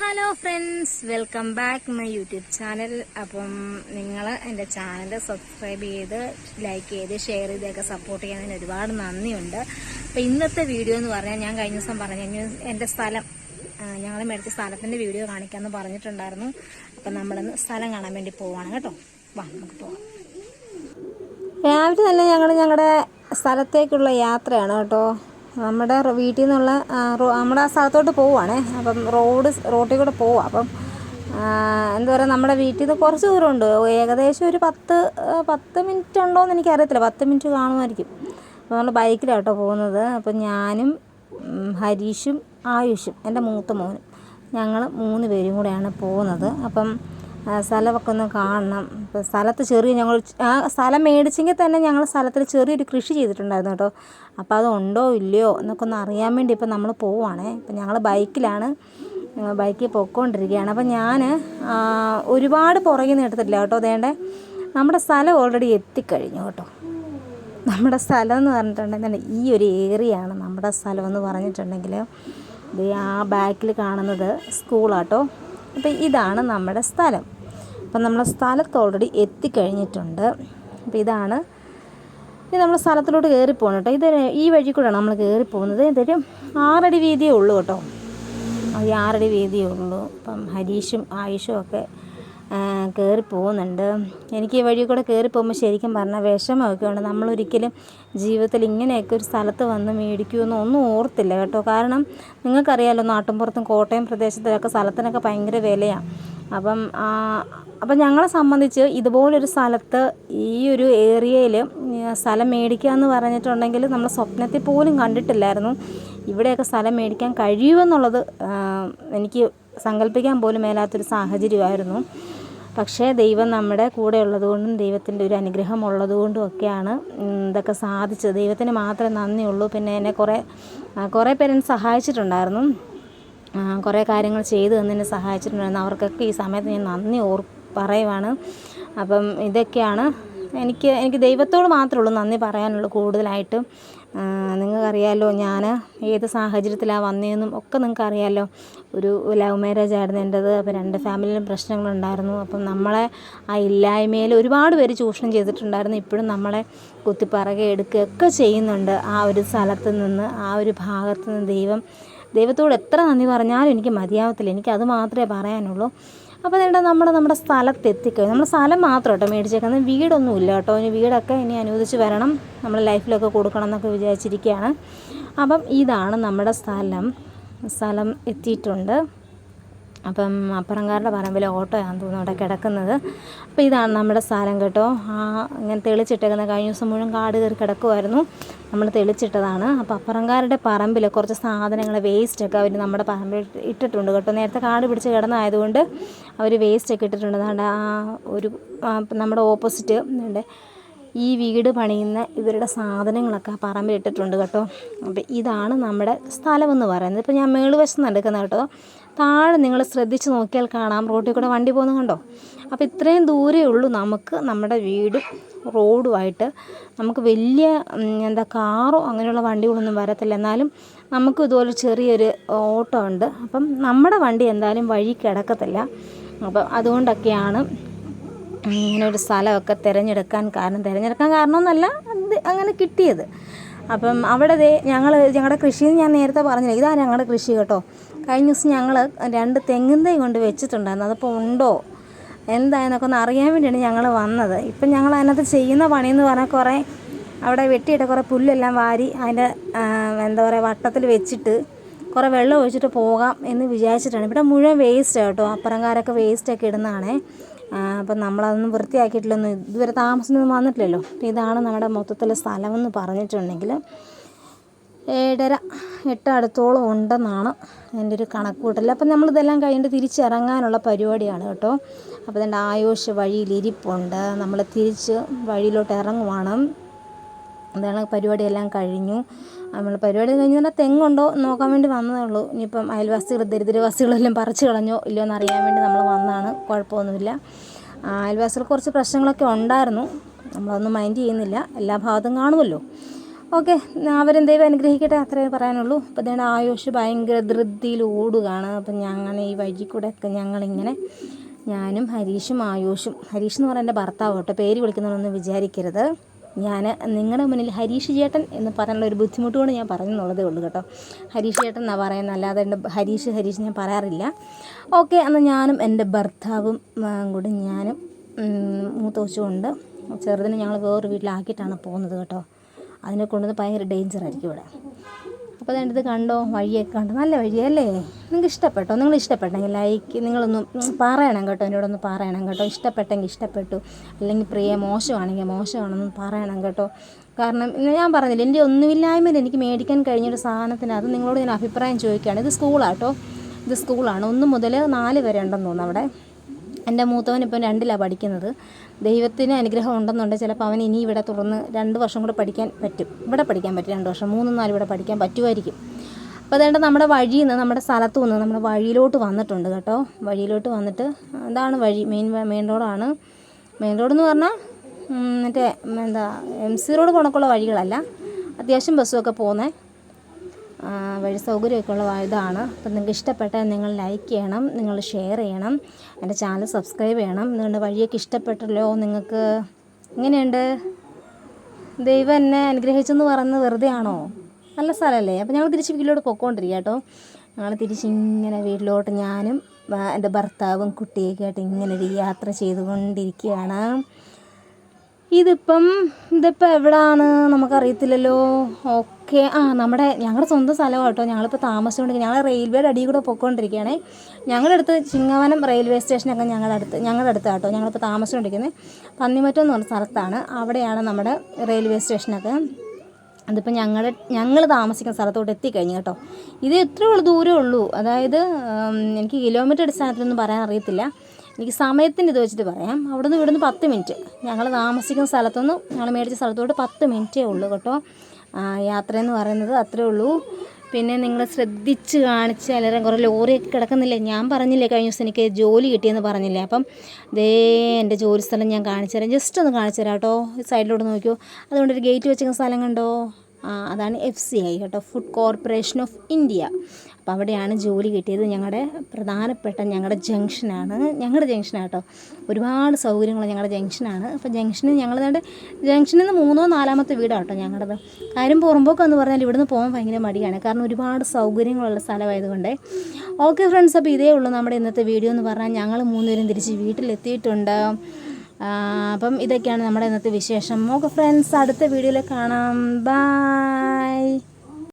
Hello friends welcome back my YouTube channel അപ്പം നിങ്ങൾ എന്റെ ചാനൽ സബ്സ്ക്രൈബ് ചെയ്ത് ലൈക്ക് ചെയ്ത് ഷെയർ ചെയ്തൊക്കെ സപ്പോർട്ട് ചെയ്യുന്നതിന് ഒരുപാട് നന്ദിയുണ്ട്. അപ്പം ഇന്നത്തെ വീഡിയോ എന്ന് പറഞ്ഞാൽ ഞാൻ കഴിഞ്ഞ ദിവസം പറഞ്ഞു എന്റെ സ്ഥലം ഞങ്ങൾ മേടിച്ച സ്ഥലത്തിന്റെ വീഡിയോ കാണിക്കാമെന്ന് പറഞ്ഞിട്ടുണ്ടായിരുന്നു. അപ്പം നമ്മളിന്ന് സ്ഥലം കാണാൻ വേണ്ടി പോവാണ് കേട്ടോ. വാ നമുക്ക് പോവാം. രാവിലെ തന്നെ ഞങ്ങൾ ഞങ്ങളുടെ സ്ഥലത്തേക്കുള്ള യാത്രയാണ് കേട്ടോ. നമ്മുടെ വീട്ടിൽ നിന്നുള്ള നമ്മുടെ ആ സ്ഥലത്തോട്ട് പോവുകയാണേ അപ്പം റോഡ് റോട്ടിൽ കൂടെ പോവുക അപ്പം എന്താ പറയുക നമ്മുടെ വീട്ടിൽ നിന്ന് കുറച്ച് ദൂരമുണ്ട്. ഏകദേശം ഒരു പത്ത് പത്ത് മിനിറ്റ് ഉണ്ടോ എന്ന് എനിക്കറിയത്തില്ല. പത്ത് മിനിറ്റ് കാണുമായിരിക്കും. അപ്പോൾ നമ്മൾ ബൈക്കിലാണ് കേട്ടോ പോകുന്നത്. അപ്പം ഞാനും ഹരീഷും ആയുഷും എന്റെ മൂത്ത മോനും ഞങ്ങൾ മൂന്ന് പേരും കൂടെയാണ് പോകുന്നത്. അപ്പം സ്ഥലമൊക്കെ ഒന്ന് കാണണം. ഇപ്പോൾ സ്ഥലത്ത് ചെറിയ ഞങ്ങൾ ആ സ്ഥലം മേടിച്ചെങ്കിൽ തന്നെ ഞങ്ങൾ സ്ഥലത്തിൽ ചെറിയൊരു കൃഷി ചെയ്തിട്ടുണ്ടായിരുന്നു കേട്ടോ. അപ്പോൾ അത് ഉണ്ടോ ഇല്ലയോ എന്നൊക്കെ ഒന്ന് അറിയാൻ വേണ്ടി ഇപ്പം നമ്മൾ പോവുകയാണേ ഇപ്പം ഞങ്ങൾ ബൈക്കിലാണ് ബൈക്കിൽ പൊയ്ക്കൊണ്ടിരിക്കുകയാണ്. അപ്പം ഞാൻ ഒരുപാട് പുറകിൽ നിന്ന് എടുത്തിട്ടില്ല കേട്ടോ. അതേണ്ടേ നമ്മുടെ സ്ഥലം ഓൾറെഡി എത്തിക്കഴിഞ്ഞു കേട്ടോ. നമ്മുടെ സ്ഥലം എന്ന് പറഞ്ഞിട്ടുണ്ടെങ്കിൽ ഈ ഒരു ഏരിയയാണ് നമ്മുടെ സ്ഥലം എന്ന് പറഞ്ഞിട്ടുണ്ടെങ്കിൽ ഇത് ആ ബാക്കിൽ കാണുന്നത് സ്കൂളാട്ടോ അപ്പോൾ ഇതാണ് നമ്മുടെ സ്ഥലം. അപ്പം നമ്മൾ സ്ഥലത്ത് ഓൾറെഡി എത്തിക്കഴിഞ്ഞിട്ടുണ്ട്. അപ്പോൾ ഇതാണ് ഇനി നമ്മൾ സ്ഥലത്തിലോട്ട് കയറി പോകണം കേട്ടോ. ഇത് ഈ വഴി കൂടെയാണ് നമ്മൾ കയറി പോകുന്നത്. ഇതൊരു ആറടി വീതിയേ ഉള്ളൂ കേട്ടോ. ഈ ആറടി വീതിയേ ഉള്ളൂ. അപ്പം ഹരീഷും ആയുഷും ഒക്കെ കയറി പോകുന്നുണ്ട്. എനിക്ക് ഈ വഴി കൂടെ കയറി പോകുമ്പോൾ ശരിക്കും പറഞ്ഞാൽ വിഷമമൊക്കെ ഉണ്ട്. നമ്മളൊരിക്കലും ജീവിതത്തിൽ ഇങ്ങനെയൊക്കെ ഒരു സ്ഥലത്ത് വന്ന് മേടിക്കുമെന്ന് ഒന്നും ഓർത്തില്ല കേട്ടോ. കാരണം നിങ്ങൾക്കറിയാമല്ലോ നാട്ടിൻപുറത്തും കോട്ടയം പ്രദേശത്തിലൊക്കെ സ്ഥലത്തിനൊക്കെ ഭയങ്കര വിലയാണ് അപ്പം അപ്പം ഞങ്ങളെ സംബന്ധിച്ച് ഇതുപോലൊരു സ്ഥലത്ത് ഈ ഒരു ഏരിയയിൽ സ്ഥലം മേടിക്കുക എന്ന് പറഞ്ഞിട്ടുണ്ടെങ്കിൽ നമ്മൾ സ്വപ്നത്തിൽ പോലും കണ്ടിട്ടില്ലായിരുന്നു. ഇവിടെയൊക്കെ സ്ഥലം മേടിക്കാൻ കഴിയുമെന്നുള്ളത് എനിക്ക് സങ്കല്പിക്കാൻ പോലും മേലാത്തൊരു സാഹചര്യമായിരുന്നു. പക്ഷേ ദൈവം നമ്മുടെ കൂടെ ഉള്ളതുകൊണ്ടും ദൈവത്തിന്റെ ഒരു അനുഗ്രഹം ഉള്ളതുകൊണ്ടും ഒക്കെയാണ് ഇതൊക്കെ സാധിച്ചത്. ദൈവത്തിന് മാത്രമേ നന്ദിയുള്ളൂ. പിന്നെ എന്നെ കുറേ കുറേ പേരെന്നെ സഹായിച്ചിട്ടുണ്ടായിരുന്നു. കുറേ കാര്യങ്ങൾ ചെയ്തു തന്നതിന് സഹായിച്ചിട്ടുണ്ടായിരുന്നു. അവർക്കൊക്കെ ഈ സമയത്ത് ഞാൻ നന്ദി ഓർ പറയുവാണ്. അപ്പം ഇതൊക്കെയാണ് എനിക്ക് എനിക്ക് ദൈവത്തോട് മാത്രമേ ഉള്ളൂ നന്ദി പറയാനുള്ളൂ കൂടുതലായിട്ടും. നിങ്ങൾക്കറിയാമല്ലോ ഞാൻ ഏത് സാഹചര്യത്തിലാണ് വന്നതെന്നും ഒക്കെ നിങ്ങൾക്കറിയാമല്ലോ ഒരു ലവ് മാരേജ് ആയിരുന്നു എന്റെത് അപ്പോൾ രണ്ട് ഫാമിലിയിലും പ്രശ്നങ്ങളുണ്ടായിരുന്നു. അപ്പം നമ്മളെ ആ ഇല്ലായ്മയിൽ ഒരുപാട് പേര് ചൂഷണം ചെയ്തിട്ടുണ്ടായിരുന്നു. ഇപ്പോഴും നമ്മളെ കുത്തിപ്പറകെ എടുക്കുകയൊക്കെ ചെയ്യുന്നുണ്ട്. ആ ഒരു സ്ഥലത്ത് നിന്ന് ആ ഒരു ഭാഗത്ത് നിന്ന് ദൈവം ദൈവത്തോട് എത്ര നന്ദി പറഞ്ഞാലും എനിക്ക് മതിയാവത്തില്ല. എനിക്ക് അത് മാത്രമേ പറയാനുള്ളൂ. അപ്പോൾ വേണ്ട നമ്മുടെ നമ്മുടെ സ്ഥലത്ത് എത്തിക്കഴിഞ്ഞു നമ്മൾ സ്ഥലം മാത്രം കേട്ടോ മേടിച്ചേക്കുന്നത്. വീടൊന്നും ഇല്ല കേട്ടോ. ഇനി വീടൊക്കെ ഇനി അനുവദിച്ച് വരണം. നമ്മൾ ലൈഫിലൊക്കെ കൊടുക്കണം എന്നൊക്കെ വിചാരിച്ചിരിക്കുകയാണ്. അപ്പം ഇതാണ് നമ്മുടെ സ്ഥലം. സ്ഥലം എത്തിയിട്ടുണ്ട്. അപ്പം അപ്പുറംകാരുടെ പറമ്പിൽ ഓട്ടോയാണെന്ന് തോന്നുന്നു അവിടെ കിടക്കുന്നത്. അപ്പോൾ ഇതാണ് നമ്മുടെ സ്ഥലം കേട്ടോ. ആ ഇങ്ങനെ തെളിച്ചിട്ടേക്കുന്ന കഴിഞ്ഞ ദിവസം മുഴുവൻ കാട് കയറി കിടക്കുമായിരുന്നു നമ്മൾ തെളിച്ചിട്ടതാണ്. അപ്പോൾ അപ്പുറംകാരുടെ പറമ്പിൽ കുറച്ച് സാധനങ്ങൾ വേസ്റ്റൊക്കെ അവർ നമ്മുടെ പറമ്പിൽ ഇട്ടിട്ടുണ്ട് കേട്ടോ. നേരത്തെ കാട് പിടിച്ച് കിടന്നതായതുകൊണ്ട് അവർ വേസ്റ്റൊക്കെ ഇട്ടിട്ടുണ്ട്. അതുകൊണ്ട് ആ ഒരു നമ്മുടെ ഓപ്പോസിറ്റ് ഉണ്ട് ഈ വീട് പണിയുന്ന ഇവരുടെ സാധനങ്ങളൊക്കെ പറമ്പിലിട്ടിട്ടുണ്ട് കേട്ടോ. അപ്പോൾ ഇതാണ് നമ്മുടെ സ്ഥലമെന്ന് പറയുന്നത്. ഇപ്പോൾ ഞാൻ മേളുവശം നടക്കുന്നത് കേട്ടോ. താഴെ നിങ്ങൾ ശ്രദ്ധിച്ച് നോക്കിയാൽ കാണാം. റോഡിൽ കൂടെ വണ്ടി പോകുന്നത് കണ്ടോ? അപ്പോൾ ഇത്രയും ദൂരേ ഉള്ളൂ നമുക്ക് നമ്മുടെ വീടും റോഡുമായിട്ട്. നമുക്ക് വലിയ എന്താ കാറോ അങ്ങനെയുള്ള വണ്ടികളൊന്നും വരത്തില്ല. എന്നാലും നമുക്ക് ഇതുപോലെ ചെറിയൊരു ഓട്ടോ ഉണ്ട്. അപ്പം നമ്മുടെ വണ്ടി എന്തായാലും വഴി കിടക്കത്തില്ല. അപ്പം അതുകൊണ്ടൊക്കെയാണ് ഇങ്ങനെ ഒരു സ്ഥലമൊക്കെ തിരഞ്ഞെടുക്കാൻ കാരണം തിരഞ്ഞെടുക്കാൻ കാരണമെന്നല്ല അങ്ങനെ കിട്ടിയത്. അപ്പം അവിടെ ഞങ്ങൾ ഞങ്ങളുടെ കൃഷി ഞാൻ നേരത്തെ പറഞ്ഞില്ല ഇതാണ് ഞങ്ങളുടെ കൃഷി കേട്ടോ. കഴിഞ്ഞ ദിവസം ഞങ്ങൾ രണ്ട് തെങ്ങിൻ തൈ കൊണ്ട് വെച്ചിട്ടുണ്ടായിരുന്നു. അതിപ്പോൾ ഉണ്ടോ? എന്തായെന്നൊക്കെ ഒന്ന് അറിയാൻ വേണ്ടിയാണ് ഞങ്ങൾ വന്നത്. ഇപ്പം ഞങ്ങൾ അതിനകത്ത് ചെയ്യുന്ന പണിയെന്ന് പറഞ്ഞാൽ കുറേ അവിടെ വെട്ടിയിട്ട് കുറേ പുല്ലെല്ലാം വാരി അതിന്റെ എന്താ പറയുക വട്ടത്തിൽ വെച്ചിട്ട് കുറേ വെള്ളം ഒഴിച്ചിട്ട് പോകാം എന്ന് വിചാരിച്ചിട്ടാണ്. ഇവിടെ മുഴുവൻ വേസ്റ്റ് കേട്ടോ. അപ്പുറംകാരൊക്കെ വേസ്റ്റൊക്കെ ഇടുന്നതാണേ. അപ്പം നമ്മളതൊന്നും വൃത്തിയാക്കിയിട്ടില്ലൊന്നും ഇതുവരെ താമസമൊന്നും വന്നിട്ടില്ലല്ലോ. ഇതാണ് നമ്മുടെ മൊത്തത്തിലെ സ്ഥലമെന്ന് പറഞ്ഞിട്ടുണ്ടെങ്കിൽ ഏഴര എട്ട് അടുത്തോളം ഉണ്ടെന്നാണ് എന്റെ ഒരു കണക്കൂട്ടൽ അപ്പം നമ്മളിതെല്ലാം കഴിഞ്ഞിട്ട് തിരിച്ചിറങ്ങാനുള്ള പരിപാടിയാണ് കേട്ടോ. അപ്പോൾ ഇതിന്റെ ആയുഷ് വഴിയിലിരിപ്പുണ്ട് നമ്മൾ തിരിച്ച് വഴിയിലോട്ട് ഇറങ്ങുവാണ്. അതാണ് പരിപാടിയെല്ലാം കഴിഞ്ഞു. നമ്മൾ പരിപാടി കഴിഞ്ഞ് പറഞ്ഞാൽ തെങ്ങുണ്ടോ നോക്കാൻ വേണ്ടി വന്നതേ ഉള്ളൂ. ഇനിയിപ്പം അയൽവാസികൾ ദരിദ്രവാസികളെല്ലാം പറിച്ചു കളഞ്ഞോ ഇല്ലയോ എന്ന് അറിയാൻ വേണ്ടി നമ്മൾ വന്നതാണ്. കുഴപ്പമൊന്നുമില്ല. അയൽവാസികൾ കുറച്ച് പ്രശ്നങ്ങളൊക്കെ ഉണ്ടായിരുന്നു. നമ്മളൊന്നും മൈൻഡ് ചെയ്യുന്നില്ല. എല്ലാ ഭാഗത്തും കാണുമല്ലോ. ഓക്കെ അവരും ദൈവം അനുഗ്രഹിക്കട്ടെ അത്രേ പറയാനുള്ളൂ. അപ്പോൾ ഇതാണ് ആയുഷ് ഭയങ്കര ധൃതിയിൽ ഓടുകയാണ്. അപ്പം ഞങ്ങൾ ഈ വഴി കൂടെ ഒക്കെ ഞങ്ങളിങ്ങനെ ഞാനും ഹരീഷും ആയുഷും. ഹരീഷ് എന്ന് പറയുന്ന എന്റെ ഭർത്താവ് കേട്ടോ പേര് വിളിക്കുന്നവരൊന്നും വിചാരിക്കരുത്. ഞാൻ നിങ്ങളുടെ മുന്നിൽ ഹരീഷ് ചേട്ടൻ എന്ന് പറയാനുള്ള ഒരു ബുദ്ധിമുട്ടുകൊണ്ട് ഞാൻ പറഞ്ഞെന്നുള്ളതേ ഉള്ളൂ കേട്ടോ. ഹരീഷ് ചേട്ടൻ എന്നാണ് പറയുന്നത് അല്ലാതെ എന്റെ ഹരീഷ് ഹരീഷ് ഞാൻ പറയാറില്ല. ഓക്കെ എന്നാൽ ഞാനും എന്റെ ഭർത്താവും കൂടെ ഞാനും മൂത്ത കൊച്ചുകൊണ്ട് ചെറുതിനെ ഞങ്ങൾ വേറൊരു വീട്ടിലാക്കിയിട്ടാണ് പോകുന്നത് കേട്ടോ. അതിനെ കൊണ്ടുവന്ന് ഭയങ്കര ഡേഞ്ചർ ആയിരിക്കും ഇവിടെ. അപ്പോൾ ഇത് കണ്ടോ? വഴിയൊക്കെ കണ്ടോ? നല്ല വഴിയല്ലേ നിങ്ങൾക്ക് ഇഷ്ടപ്പെട്ടോ? നിങ്ങൾ ഇഷ്ടപ്പെട്ടെങ്കിൽ ലൈക്ക് നിങ്ങളൊന്ന് പറയണം കേട്ടോ എന്നോടൊന്ന് പറയണം കേട്ടോ. ഇഷ്ടപ്പെട്ടെങ്കിൽ ഇഷ്ടപ്പെട്ടു. അല്ലെങ്കിൽ പ്രിയ മോശമാണെങ്കിൽ മോശമാണെന്ന് പറയണം കേട്ടോ. കാരണം ഞാൻ പറഞ്ഞില്ല എന്റെ ഒന്നുമില്ലായ്മയിൽ എനിക്ക് മേടിക്കാൻ കഴിഞ്ഞൊരു സാധനത്തിന് അത് നിങ്ങളോട് ഞാൻ അഭിപ്രായം ചോദിക്കുകയാണ്. ഇത് സ്കൂളാട്ടോ ഇത് സ്കൂളാണ് ഒന്ന് മുതൽ നാല് വരെ ഉണ്ടെന്ന് തോന്നുന്നു അവിടെ. എന്റെ മൂത്തവൻ ഇപ്പം രണ്ടിലാണ് പഠിക്കുന്നത്. ദൈവത്തിന് അനുഗ്രഹം ഉണ്ടെന്നുണ്ടെങ്കിൽ ചിലപ്പോൾ അവൻ ഇനി ഇവിടെ തുറന്ന് രണ്ട് വർഷം കൂടെ പഠിക്കാൻ പറ്റും. ഇവിടെ പഠിക്കാൻ പറ്റും രണ്ട് വർഷം മൂന്നും നാലും ഇവിടെ പഠിക്കാൻ പറ്റുമായിരിക്കും. അപ്പോൾ അതുകൊണ്ട് നമ്മുടെ വഴിയിൽ നിന്ന് നമ്മുടെ സ്ഥലത്തു നിന്ന് നമ്മുടെ വഴിയിലോട്ട് വന്നിട്ടുണ്ട് കേട്ടോ. വഴിയിലോട്ട് വന്നിട്ട് അതാണ് വഴി മെയിൻ മെയിൻ റോഡാണ്. മെയിൻ റോഡെന്ന് പറഞ്ഞാൽ മറ്റേ എന്താ എം സി റോഡ് കണക്കുള്ള വഴികളല്ല. അത്യാവശ്യം ബസ്സുമൊക്കെ പോകുന്നത് വഴി സൗകര്യമൊക്കെ ഉള്ള ഇതാണ്. അപ്പം നിങ്ങൾക്ക് ഇഷ്ടപ്പെട്ടാൽ നിങ്ങൾ ലൈക്ക് ചെയ്യണം നിങ്ങൾ ഷെയർ ചെയ്യണം എന്റെ ചാനൽ സബ്സ്ക്രൈബ് ചെയ്യണം. നിങ്ങളുടെ വഴിയൊക്കെ ഇഷ്ടപ്പെട്ടല്ലോ നിങ്ങൾക്ക് എങ്ങനെയുണ്ട്? ദൈവം എന്നെ അനുഗ്രഹിച്ചെന്ന് പറയുന്നത് വെറുതെ ആണോ? നല്ല സ്ഥലമല്ലേ? അപ്പോൾ ഞങ്ങൾ തിരിച്ച് വീട്ടിലോട്ട് പൊക്കോണ്ടിരിക്കുക കേട്ടോ. ഞങ്ങൾ തിരിച്ച് ഇങ്ങനെ വീട്ടിലോട്ട് ഞാനും എന്റെ ഭർത്താവും കുട്ടിയൊക്കെ ആയിട്ട് ഇങ്ങനെ ഒരു യാത്ര ചെയ്തുകൊണ്ടിരിക്കുകയാണ്. ഇതിപ്പം ഇതിപ്പോൾ എവിടാണ്? നമുക്കറിയത്തില്ലല്ലോ. ഓക്കെ ആ നമ്മുടെ ഞങ്ങളുടെ സ്വന്തം സ്ഥലമാണ് കേട്ടോ ഞങ്ങളിപ്പോൾ താമസിച്ചുകൊണ്ടിരിക്കുക ഞങ്ങൾ റെയിൽവേയുടെ അടിയിൽ കൂടെ പൊയ്ക്കൊണ്ടിരിക്കുകയാണേ ഞങ്ങളുടെ അടുത്ത് ചിങ്ങവനം റെയിൽവേ സ്റ്റേഷനൊക്കെ ഞങ്ങളുടെ അടുത്ത് ഞങ്ങളുടെ അടുത്ത് കേട്ടോ ഞങ്ങളിപ്പോൾ താമസിച്ചുകൊണ്ടിരിക്കുന്നത് പന്നിമറ്റം എന്ന് പറഞ്ഞ സ്ഥലത്താണ്. അവിടെയാണ് നമ്മുടെ റെയിൽവേ സ്റ്റേഷനൊക്കെ. അതിപ്പോൾ ഞങ്ങൾ ഞങ്ങൾ താമസിക്കുന്ന സ്ഥലത്തോട്ട് എത്തിക്കഴിഞ്ഞു കേട്ടോ. ഇത് ഇത്രയേ ദൂരം ഉള്ളൂ. അതായത് എനിക്ക് കിലോമീറ്റർ അടിസ്ഥാനത്തിലൊന്നും പറയാൻ അറിയത്തില്ല. എനിക്ക് സമയത്തിന്റെ ഇത് വെച്ചിട്ട് പറയാം. അവിടുന്ന് ഇവിടുന്ന് പത്ത് മിനിറ്റ്. ഞങ്ങൾ താമസിക്കുന്ന സ്ഥലത്തുനിന്ന് ഞങ്ങൾ മേടിച്ച സ്ഥലത്തോട്ട് പത്ത് മിനിറ്റേ ഉള്ളൂ കേട്ടോ. യാത്രയെന്ന് പറയുന്നത് അത്രേ ഉള്ളൂ. പിന്നെ നിങ്ങൾ ശ്രദ്ധിച്ച് കാണിച്ച് എല്ലാവരും കുറേ ലോറിയൊക്കെ കിടക്കുന്നില്ലേ? ഞാൻ പറഞ്ഞില്ലേ കഴിഞ്ഞ ദിവസം എനിക്ക് ജോലി കിട്ടിയെന്ന് പറഞ്ഞില്ലേ? അപ്പം ദേ എന്റെ ജോലി സ്ഥലം ഞാൻ കാണിച്ചു തരാം. ജസ്റ്റ് ഒന്ന് കാണിച്ചു തരാം കേട്ടോ. സൈഡിലോട്ട് നോക്കിയോ. അതുകൊണ്ട് ഒരു ഗേറ്റ് വെച്ചിരിക്കുന്ന സ്ഥലം കണ്ടോ? അതാണ് എഫ് സി ഐ കേട്ടോ ഫുഡ് കോർപ്പറേഷൻ ഓഫ് ഇന്ത്യ അപ്പോൾ അവിടെയാണ് ജോലി കിട്ടിയത് ഞങ്ങളുടെ പ്രധാനപ്പെട്ട ഞങ്ങളുടെ ജംഗ്ഷനാണ് ഞങ്ങളുടെ ജംഗ്ഷനാണ് കേട്ടോ. ഒരുപാട് സൗകര്യങ്ങൾ ഞങ്ങളുടെ ജംഗ്ഷനാണ് അപ്പോൾ ജംഗ്ഷനിൽ ഞങ്ങൾ ഞങ്ങളുടെ ജംഗ്ഷനിൽ നിന്ന് മൂന്നോ നാലാമത്തെ വീടാണ് കേട്ടോ ഞങ്ങളുടേത് കാര്യം പുറമ്പോക്കം എന്ന് പറഞ്ഞാൽ ഇവിടുന്ന് പോകാൻ ഭയങ്കര മടിയാണ്. കാരണം ഒരുപാട് സൗകര്യങ്ങളുള്ള സ്ഥലമായതുകൊണ്ട്. ഓക്കെ ഫ്രണ്ട്സ് അപ്പോൾ ഇതേ ഉള്ളൂ നമ്മുടെ ഇന്നത്തെ വീഡിയോ എന്ന് പറഞ്ഞാൽ ഞങ്ങൾ മൂന്നുപേരും തിരിച്ച് വീട്ടിലെത്തിയിട്ടുണ്ട്. അപ്പം ഇതൊക്കെയാണ് നമ്മുടെ ഇന്നത്തെ വിശേഷം. ഓക്കെ ഫ്രണ്ട്സ് അടുത്ത വീഡിയോയിൽ കാണാം. ബൈ